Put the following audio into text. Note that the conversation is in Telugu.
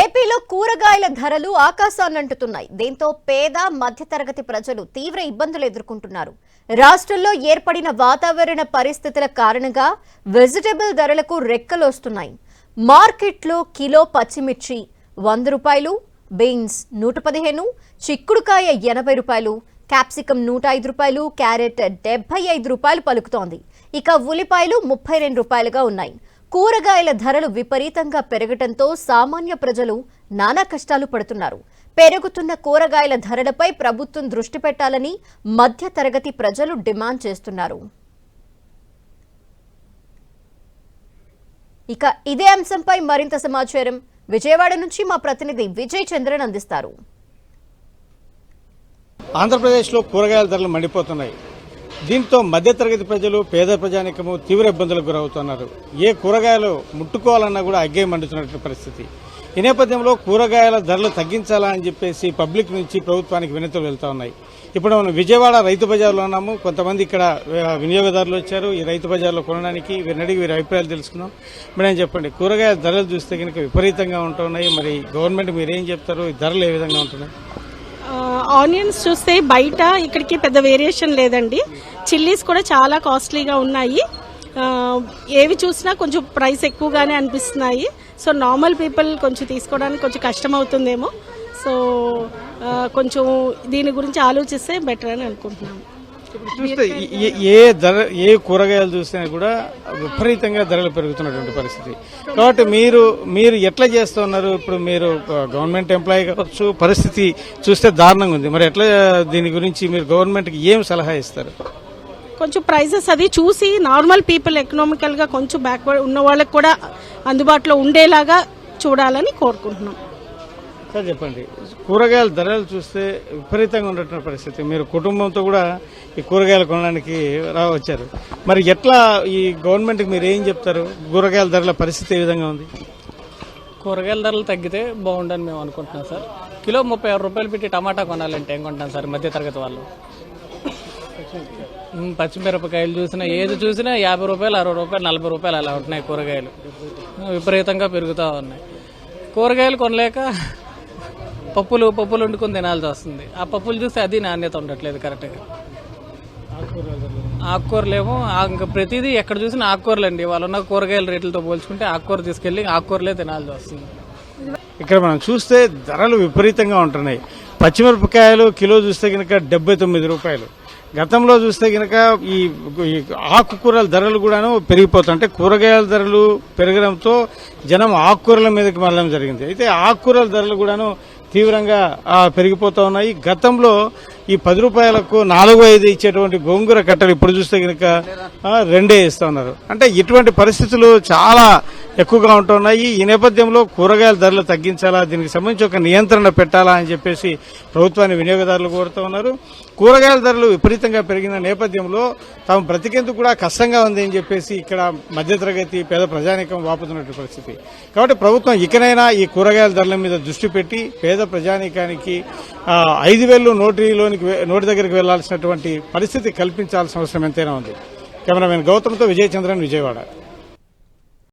ఏపీలో కూరగాయల ధరలు ఆకాశాన్నంటుతున్నాయి. దీంతో పేద మధ్యతరగతి ప్రజలు తీవ్ర ఇబ్బందులు ఎదుర్కొంటున్నారు. రాష్ట్రంలో ఏర్పడిన వాతావరణ పరిస్థితుల కారణంగా వెజిటబుల్ ధరలకు రెక్కలు వస్తున్నాయి మార్కెట్లో కిలో పచ్చిమిర్చి వంద రూపాయలు బీన్స్ నూట పదిహేను చిక్కుడుకాయ ఎనభై రూపాయలు క్యాప్సికం నూట ఐదు రూపాయలు క్యారెట్ డెబ్బై ఐదు రూపాయలు పలుకుతోంది. ఇక ఉల్లిపాయలు ముప్పై రెండు రూపాయలుగా ఉన్నాయి. కూరగాయల ధరలు విపరీతంగా పెరగటంతో సామాన్య ప్రజలు నానా కష్టాలు పడుతున్నారు. పెరుగుతున్న కూరగాయల ధరలపై ప్రభుత్వం దృష్టి పెట్టాలని మధ్య తరగతి ప్రజలు డిమాండ్ చేస్తున్నారు. ఇక ఇదే అంశంపై మరింత సమాచారం. విజయవాడ నుంచి మా ప్రతినిధి విజయ్ చంద్రన్ అందిస్తారు. ఆంధ్రప్రదేశ్లో కూరగాయల ధరలు మండిపోతున్నాయి. దీంతో మధ్యతరగతి ప్రజలు పేద ప్రజానికము తీవ్ర ఇబ్బందులకు గురవుతున్నారు. ఏ కూరగాయలు ముట్టుకోవాలన్నా కూడా అగ్గే మండుతున్నటువంటి పరిస్థితి. ఈ నేపథ్యంలో కూరగాయల ధరలు తగ్గించాలా అని చెప్పేసి పబ్లిక్ నుంచి ప్రభుత్వానికి వినతులు వెళ్తా ఉన్నాయి. ఇప్పుడు మనం విజయవాడ రైతు బజార్లో ఉన్నాము. కొంతమంది ఇక్కడ వినియోగదారులు వచ్చారు. ఈ రైతు బజార్లో కొనడానికి వీరిని అడిగి వీరి అభిప్రాయాలు తెలుసుకున్నాం మేడం చెప్పండి కూరగాయల ధరలు చూస్తే కనుక విపరీతంగా ఉంటున్నాయి మరి గవర్నమెంట్ మీరేం చెప్తారు? ఈ ధరలు ఏ విధంగా ఉంటున్నాయి? ఆనియన్స్ చూస్తే బయట ఇక్కడికి పెద్ద వేరియేషన్ లేదండి. చిల్లీస్ కూడా చాలా కాస్ట్లీగా ఉన్నాయి. ఏవి చూసినా కొంచెం ప్రైస్ ఎక్కువగానే అనిపిస్తున్నాయి. సో నార్మల్ పీపుల్ కొంచెం తీసుకోవడానికి కొంచెం కష్టం అవుతుందేమో సో కొంచెం దీని గురించి ఆలోచిస్తే బెటర్ అని అనుకుంటున్నాము చూస్తే ఏ- ఏ ధర ఏ కూరగాయలు చూసినా కూడా విపరీతంగా ధరలు పెరుగుతున్నటువంటి పరిస్థితి. కాబట్టి మీరు మీరు ఎట్లా చేస్తున్నారు ఇప్పుడు మీరు గవర్నమెంట్ ఎంప్లాయీ కావచ్చు పరిస్థితి చూస్తే దారుణంగా ఉంది. మరి ఎట్లా దీని గురించి మీరు గవర్నమెంట్కి ఏం సలహా ఇస్తారు? కొంచెం ప్రైజెస్ అది చూసి నార్మల్ పీపుల్ ఎకనామికల్గా కొంచెం బ్యాక్వర్డ్ ఉన్న వాళ్ళకి కూడా అందుబాటులో ఉండేలాగా చూడాలని కోరుకుంటున్నాం. సార్ చెప్పండి. కూరగాయల ధరలు చూస్తే విపరీతంగా ఉన్నటువంటి పరిస్థితి. మీరు కుటుంబంతో కూడా ఈ కూరగాయలు కొనడానికి రా వచ్చారు. మరి ఎట్లా ఈ గవర్నమెంట్కి మీరు ఏం చెప్తారు? కూరగాయల ధరల పరిస్థితి ఏ విధంగా ఉంది? కూరగాయల ధరలు తగ్గితే బాగుండని మేము అనుకుంటున్నాం సార్. కిలో ముప్పై ఆరు రూపాయలు పెట్టి టమాటా కొనాలంటే ఏం కొంటాం సార్? మధ్య తరగతి వాళ్ళు. పచ్చిమిరపకాయలు చూసినా ఏది చూసినా యాభై రూపాయలు అరవై రూపాయలు నలభై రూపాయలు అలా ఉంటున్నాయి కూరగాయలు. విపరీతంగా పెరుగుతూ ఉన్నాయి. కూరగాయలు కొనలేక పప్పులు పప్పులు వండుకొని తినాల్సి వస్తుంది. ఆ పప్పులు చూస్తే అది నాణ్యత ఉండట్లేదు కరెక్ట్గా. ఆకుకూరలేమో ఇంకా ప్రతిదీ ఎక్కడ చూసినా ఆకుకూరలు అండి వాళ్ళు ఉన్న కూరగాయల రేట్లతో పోల్చుకుంటే ఆకుకూర తీసుకెళ్ళి ఆకుకూరలే తినాల్సి వస్తుంది. ఇక్కడ మనం చూస్తే ధరలు విపరీతంగా ఉంటున్నాయి. పచ్చిమిరపకాయలు కిలో చూస్తే కనుక డెబ్బై తొమ్మిది రూపాయలు. గతంలో చూస్తే కనుక ఈ ఆకుకూరల ధరలు కూడాను పెరిగిపోతాయి. అంటే కూరగాయల ధరలు పెరగడంతో జనం ఆకుకూరల మీదకి మళ్ళడం జరిగింది. అయితే ఆకుకూరల ధరలు కూడాను తీవ్రంగా పెరిగిపోతూ పెరిగిపోతా ఉన్నాయి. గతంలో ఈ పది రూపాయలకు నాలుగు ఐదు ఇచ్చేటువంటి గోంగూర కట్టలు ఇప్పుడు చూస్తే కనుక రెండే ఇస్తా ఉన్నారు. అంటే ఇటువంటి పరిస్థితులు చాలా ఎక్కువగా ఉంటున్నాయి. ఈ నేపథ్యంలో కూరగాయల ధరలు తగ్గించాలా? దీనికి సంబంధించి ఒక నియంత్రణ పెట్టాలా అని చెప్పేసి ప్రభుత్వాన్ని వినియోగదారులు కోరుతూ ఉన్నారు. కూరగాయల ధరలు విపరీతంగా పెరిగిన నేపథ్యంలో తాము బ్రతికేందుకు కూడా కష్టంగా ఉంది అని చెప్పేసి ఇక్కడ మధ్యతరగతి పేద ప్రజానికం వాపుతున్నటువంటి పరిస్థితి. కాబట్టి ప్రభుత్వం ఇకనైనా ఈ కూరగాయల ధరల మీద దృష్టి పెట్టి పేద ప్రజానికానికి ఐదు వేలు నోటిలోనికి నోటి దగ్గరికి వెళ్ళాల్సినటువంటి పరిస్థితి కల్పించాల్సిన అవసరం ఎంతైనా ఉంది. కెమెరామెన్ గౌతమ్తో విజయచంద్రన్ విజయవాడ.